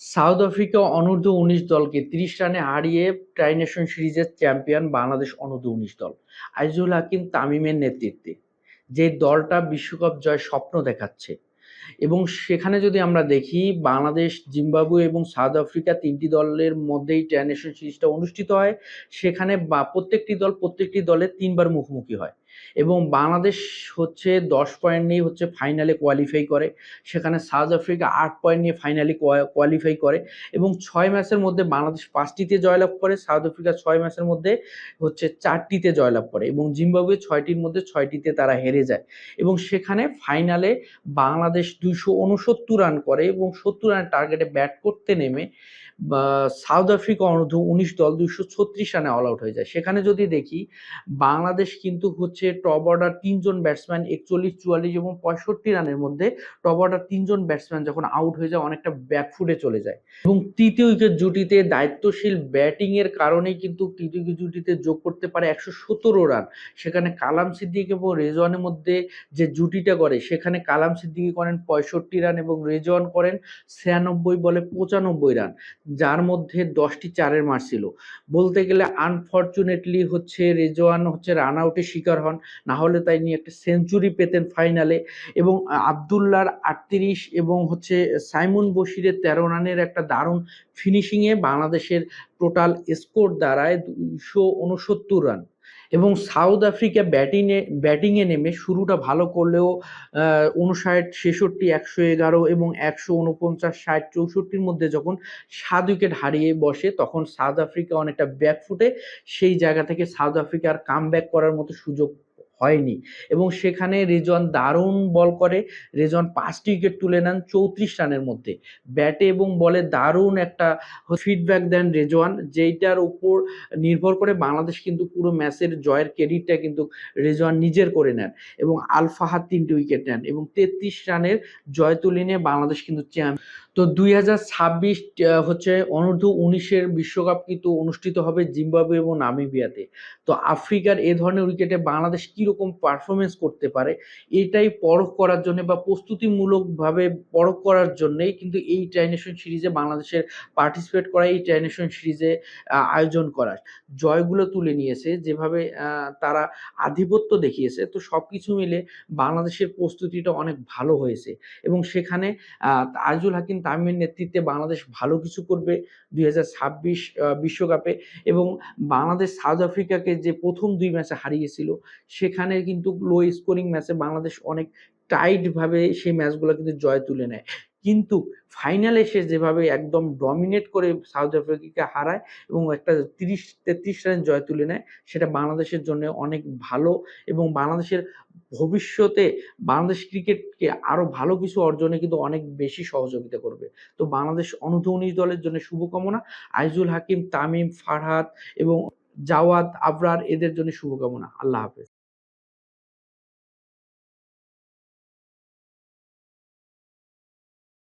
South Africa অনূর্ধ্ব উনিশ দলকে তিরিশ রানে হারিয়ে ট্রাই নেশন সিরিজের চ্যাম্পিয়ন বাংলাদেশ অনূর্ধ্ব উনিশ দল, আইজুল হাকিম তামিমের নেতৃত্বে। যে দলটা বিশ্বকাপ জয় স্বপ্ন দেখাচ্ছে। এবং সেখানে যদি আমরা দেখি, বাংলাদেশ, জিম্বাবুয়ে এবং সাউথ আফ্রিকা তিনটি দলের মধ্যেই ট্রাই নেশন সিরিজটা অনুষ্ঠিত হয়। সেখানে বা প্রত্যেকটি দল, প্রত্যেকটি দলের তিনবার মুখোমুখি হয়। এবং বাংলাদেশ হচ্ছে দশ পয়েন্ট নিয়ে হচ্ছে ফাইনালে কোয়ালিফাই করে। সেখানে সাউথ আফ্রিকা আট পয়েন্ট নিয়ে ফাইনালি কোয়ালিফাই করে এবং ছয় ম্যাচের মধ্যে বাংলাদেশ পাঁচটিতে জয়লাভ করে সাউথ আফ্রিকা ছয় ম্যাচের মধ্যে হচ্ছে চারটিতে জয়লাভ করে এবং জিম্বাবুয়ে ছয়টির মধ্যে ছয়টিতে তারা হেরে যায় এবং সেখানে ফাইনালে বাংলাদেশ দুইশো উনসত্তর রান করে এবং সত্তর রানের টার্গেটে ব্যাট করতে নেমে সাউথ আফ্রিকা অনূর্ধ্ব উনিশ দল দুইশো ছত্রিশ রানে অল আউট হয়ে যায়। সেখানে যদি দেখি, বাংলাদেশ কিন্তু হচ্ছে টপ অর্ডার তিনজন ব্যাটসম্যান একচল্লিশ, চুয়াল্লিশ এবং পঁয়ষট্টি রানের মধ্যে টপ অর্ডার তিনজন ব্যাটসম্যান যখন আউট হয়ে যায়, অনেকটা ব্যাকফুটে চলে যায়। এবং তৃতীয় উইকেট জুটিতে দায়িত্বশীল ব্যাটিংয়ের কারণেই কিন্তু তৃতীয় উইকেট জুটিতে যোগ করতে পারে একশো সতেরো রান। সেখানে কালাম সিদ্দিক এবং রেজওয়ানের মধ্যে যে জুটিটা করে সেখানে কালাম সিদ্দিকি করেন পঁয়ষট্টি রান এবং রেজওয়ান করেন ছিয়ানব্বই বলে পঁচানব্বই রান। যার মধ্যে দশটি চারের মার ছিল। বলতে গেলে আনফর্চুনেটলি হচ্ছে রেজওয়ান হচ্ছে রান আউটের শিকার হন, না হলে তাই নিয়ে একটা সেঞ্চুরি পেতেন ফাইনালে এবং আবদুল্লার আটত্রিশ এবং হচ্ছে সাইমন বশিরের তেরো রানের একটা দারুণ ফিনিশিংয়ে বাংলাদেশের টোটাল স্কোর দাঁড়ায় দুশো উনসত্তর রান এবং সাউথ আফ্রিকা ব্যাটিংয়ে ব্যাটিংয়ে নেমে শুরুটা ভালো করলেও উনষাট, ছেষট্টি, একশো এগারো এবং একশো উনপঞ্চাশ, ষাট, চৌষট্টির মধ্যে যখন সাত উইকেট হারিয়ে বসে, তখন সাউথ আফ্রিকা অনেকটা ব্যাকফুটে সেই জায়গা থেকে সাউথ আফ্রিকার কাম করার মতো সুযোগ হয়নি। এবং সেখানে রেজন দারুণ বল করে। রেজন পাঁচটি উইকেট তুলে নেন চৌত্রিশ রানের মধ্যে। ব্যাটে এবং বলে দারুণ একটা ফিডব্যাক দেন রেজওয়ান, যেইটার উপর নির্ভর করে বাংলাদেশ কিন্তু পুরো ম্যাচের জয়ের ক্রেডিটটা কিন্তু রেজওয়ান নিজের করে নেন এবং আলফাহাদ তিনটি উইকেট নেন এবং তেত্রিশ রানের জয় তুলে নিয়ে বাংলাদেশ কিন্তু চ্যাম্প তো দুই হাজার ছাব্বিশ হচ্ছে অনূর্ধ্ব উনিশের বিশ্বকাপ কিন্তু অনুষ্ঠিত হবে জিম্বাবুয়ে এবং নামিবিয়াতে। তো আফ্রিকার এ ধরনের উইকেটে বাংলাদেশ কীরকম পারফরমেন্স করতে পারে, এটাই পরখ করার জন্য বা প্রস্তুতিমূলকভাবে পরখ করার জন্যেই কিন্তু এই ট্রাইনেশন সিরিজে বাংলাদেশের পার্টিসিপেট করা, এই ট্রাইনেশন সিরিজে আয়োজন করা। জয়গুলো তুলে নিয়েছে, যেভাবে তারা আধিপত্য দেখিয়েছে। তো সব কিছু মিলে বাংলাদেশের প্রস্তুতিটা অনেক ভালো হয়েছে এবং সেখানে তাজুল হাকিম তামিমের নেতৃত্বে বাংলাদেশ ভালো কিছু করবে দুই বিশ্বকাপে এবং বাংলাদেশ সাউথ আফ্রিকাকে যে প্রথম দুই ম্যাচে হারিয়েছিল, সেখানে কিন্তু লো স্কোরিং ম্যাচে বাংলাদেশ অনেক টাইটভাবে সেই ম্যাচগুলো কিন্তু জয় তুলে নেয়। কিন্তু ফাইনালে সে যেভাবে একদম ডমিনেট করে সাউথ আফ্রিকাকে হারায় এবং একটা তিরিশ, তেত্রিশ রান জয় তুলে নেয়, সেটা বাংলাদেশের জন্য অনেক ভালো এবং বাংলাদেশের ভবিষ্যতে বাংলাদেশ ক্রিকেটকে আরও ভালো কিছু অর্জনে কিন্তু অনেক বেশি সহযোগিতা করবে। তো বাংলাদেশ অনূর্ধ্ব উনিশ দলের জন্য শুভকামনা, আইজুল হাকিম, তামিম ফারহাদ এবং জাওয়াদ আবরার এদের জন্য শুভকামনা। আল্লাহ হাফেজ।